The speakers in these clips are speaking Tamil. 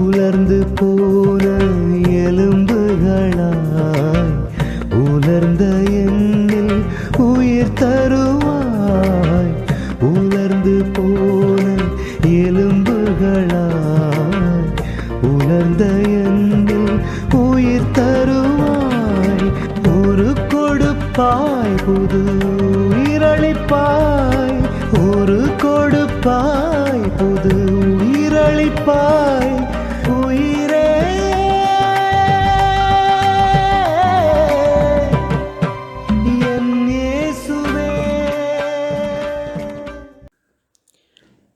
உலர்ந்து போன எலும்புகளாய் உலர்ந்த எண்ணில் உயிர் தருவாய். உலர்ந்து போன எலும்புகளாய் உலர்ந்த எண்ணில் உயிர் தருவாய். ஒரு கொடுப்பாய் புது உயிரளிப்பாய்.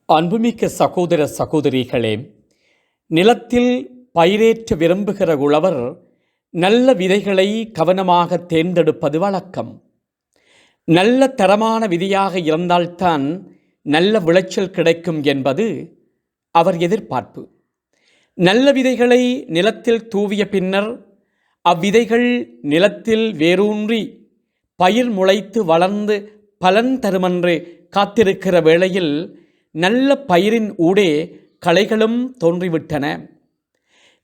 அன்புமிக்க சகோதர சகோதரிகளே நிலத்தில் பயிரேற்ற விரும்புகிற உழவர் நல்ல விதைகளை கவனமாக தேர்ந்தெடுப்பது வழக்கம். நல்ல தரமான விதையாக இருந்தால்தான் நல்ல விளைச்சல் கிடைக்கும் என்பது அவர் எதிர்பார்ப்பு. நல்ல விதைகளை நிலத்தில் தூவிய பின்னர் அவ்விதைகள் நிலத்தில் வேரூன்றி பயிர் முளைத்து வளர்ந்து பலன் தருமென்று காத்திருக்கிற வேளையில் நல்ல பயிரின் ஊடே களைகளும் தோன்றிவிட்டன.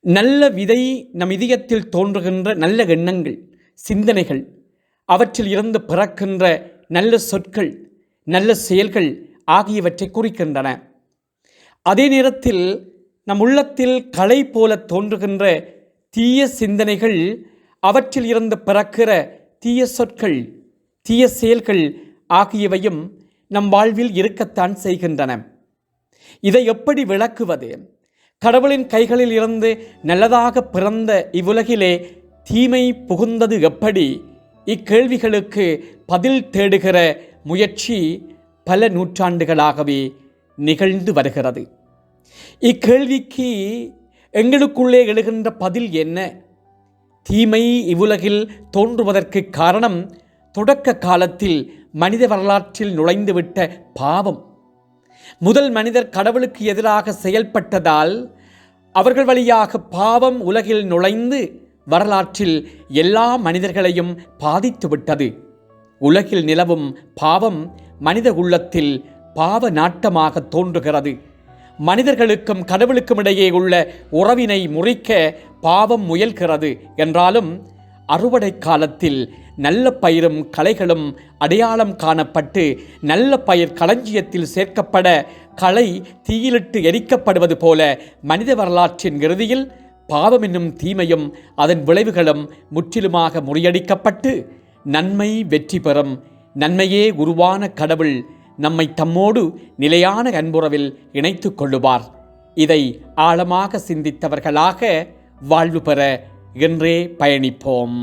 நல்ல விதை நம் இதயத்தில் தோன்றுகின்ற நல்ல எண்ணங்கள் சிந்தனைகள் அவற்றில் இருந்து பிறக்கின்ற நல்ல சொற்கள் நல்ல செயல்கள் ஆகியவற்றை குறிக்கின்றன. அதே நேரத்தில் நம் உள்ளத்தில் களை போல தோன்றுகின்ற தீய சிந்தனைகள் அவற்றில் இருந்து பிறக்கிற தீய சொற்கள் தீய செயல்கள் ஆகியவையும் நம் வாழ்வில் இருக்கத்தான் செய்கின்றன. இதை எப்படி விளக்குவது? கடவுளின் கைகளில் இருந்து நல்லதாக பிறந்த இவ்வுலகிலே தீமை புகுந்தது எப்படி? இக்கேள்விகளுக்கு பதில் தேடுகிற முயற்சி பல நூற்றாண்டுகளாகவே நிகழ்ந்து வருகிறது. இக்கேள்விக்கு எங்களுக்குள்ளே எழுகின்ற பதில் என்ன? தீமை இவ்வுலகில் தோன்றுவதற்கு காரணம் தொடக்க காலத்தில் மனித வரலாற்றில் நுழைந்துவிட்ட பாவம். முதல் மனிதர் கடவுளுக்கு எதிராக செயல்பட்டதால் அவர்கள் வழியாக பாவம் உலகில் நுழைந்து வரலாற்றில் எல்லா மனிதர்களையும் பாதித்துவிட்டது. உலகில் நிலவும் பாவம் மனித உள்ளத்தில் பாவ நாட்டமாக தோன்றுகிறது. மனிதர்களுக்கும் கடவுளுக்கும் இடையே உள்ள உறவினை முறிக்க பாவம் முயல்கிறது என்றாலும் அறுவடை காலத்தில் நல்ல பயிரும் களைகளும் அடையாளம் காணப்பட்டு நல்ல பயிர் களஞ்சியத்தில் சேர்க்கப்பட களை தீயிலிட்டு எரிக்கப்படுவது போல மனித வரலாற்றின் இறுதியில் பாவம் என்னும் தீமையும் அதன் விளைவுகளும் முற்றிலுமாக முறியடிக்கப்பட்டு நன்மை வெற்றி பெறும். நன்மையே உருவான கடவுள் நம்மை தம்மோடு நிலையான அன்புறவில் இணைத்துக் கொள்ளுவார். இதை ஆழமாக சிந்தித்தவர்களாக வாழ்வு பெற என்றே பயணிப்போம்.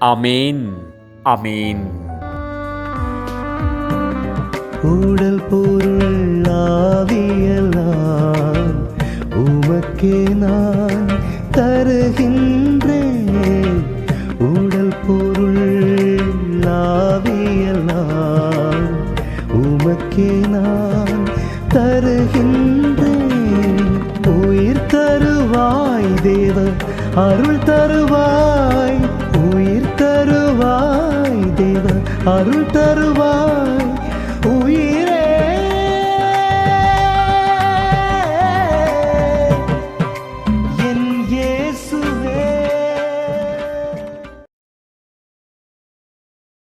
அமேன் அமேன் உடல் பொருள் ஆவியெல்லாம் உமக்கே நான் தருகின்றேன். உடல் பொருள் ஆவியெல்லாம் உமக்கே நான் தருகின்றேன். உயிர் தருவாய் தேவ அருள் தருவாய் அருள் தருவாய்.